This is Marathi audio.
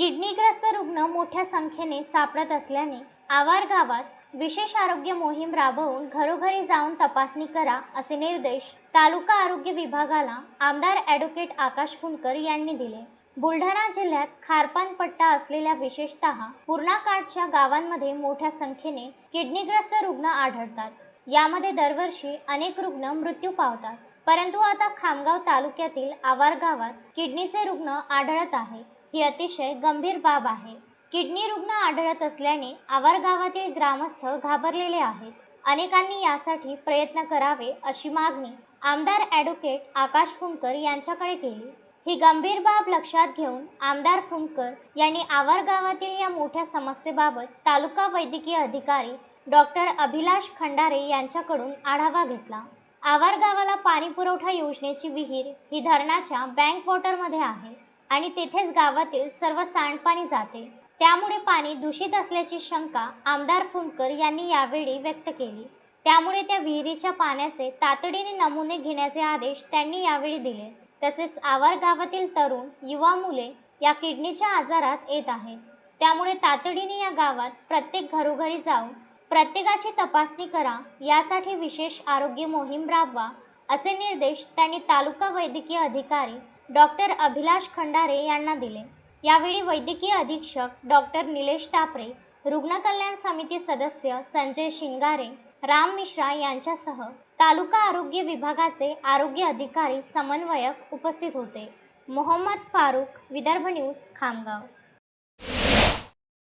किडनीग्रस्त रुग्ण मोठ्या संख्येने सापडत असल्याने आवार गावात विशेष आरोग्य मोहीम राबवून घरोघरी जाऊन तपासणी करा असे निर्देश तालुका आरोग्य विभागाला आमदार ॲडव्होकेट आकाश फुंडकर यांनी दिले. बुलढाणा जिल्ह्यात खारपान पट्टा असलेल्या विशेषतः पूर्णाकाठच्या गावांमध्ये मोठ्या संख्येने किडनीग्रस्त रुग्ण आढळतात. यामध्ये दरवर्षी अनेक रुग्ण मृत्यू पावतात. परंतु आता खामगाव तालुक्यातील आवार गावात किडनीचे रुग्ण आढळत आहे ही अतिशय गंभीर बाब आहे. किडनी रुग्ण आढळत असल्याने आवार गावातील ग्रामस्थ घाबरलेले आहेत. अनेकांनी यासाठी प्रयत्न करावे अशी मागणी आमदार ॲडव्होकेट आकाश फुंकर यांच्याकडे केली. ही गंभीर बाब लक्षात घेऊन आमदार फुंकर यांनी आवार गावातील या मोठ्या समस्येबाबत तालुका वैद्यकीय अधिकारी डॉक्टर अभिलाष खंडारे यांच्याकडून आढावा घेतला. आवार गावाला पाणी पुरवठा योजनेची विहीर ही धरणाच्या बँक वॉटरमध्ये आहे. आणि तेथेच गावातील सर्व सांडपाणी जाते. त्यामुळे पाणी दूषित असल्याची शंका आमदार फुंडकर यांनी यावेळी व्यक्त केली. त्यामुळे त्या विहिरीच्या पाण्याचे तातडीने नमुने घेण्याचे आदेश त्यांनी यावेळी दिले. तसेच आवार गावातील तरुण युवा मुले या किडनीच्या आजारात येत आहेत. त्यामुळे तातडीने या गावात प्रत्येक घरोघरी जाऊन प्रत्येकाची तपासणी करा यासाठी विशेष आरोग्य मोहीम राबवा असे निर्देश त्यांनी तालुका वैद्यकीय अधिकारी डॉक्टर अभिलाष खंडारे यांना दिले. यावेळी वैद्यकीय अधीक्षक डॉक्टर निलेश टापरे रुग्ण कल्याण समिती सदस्य संजय शिंगारे राम मिश्रा यांच्यासह तालुका आरोग्य विभागाचे आरोग्य अधिकारी समन्वयक उपस्थित होते. मोहम्मद फारूक विदर्भ न्यूज खामगाव.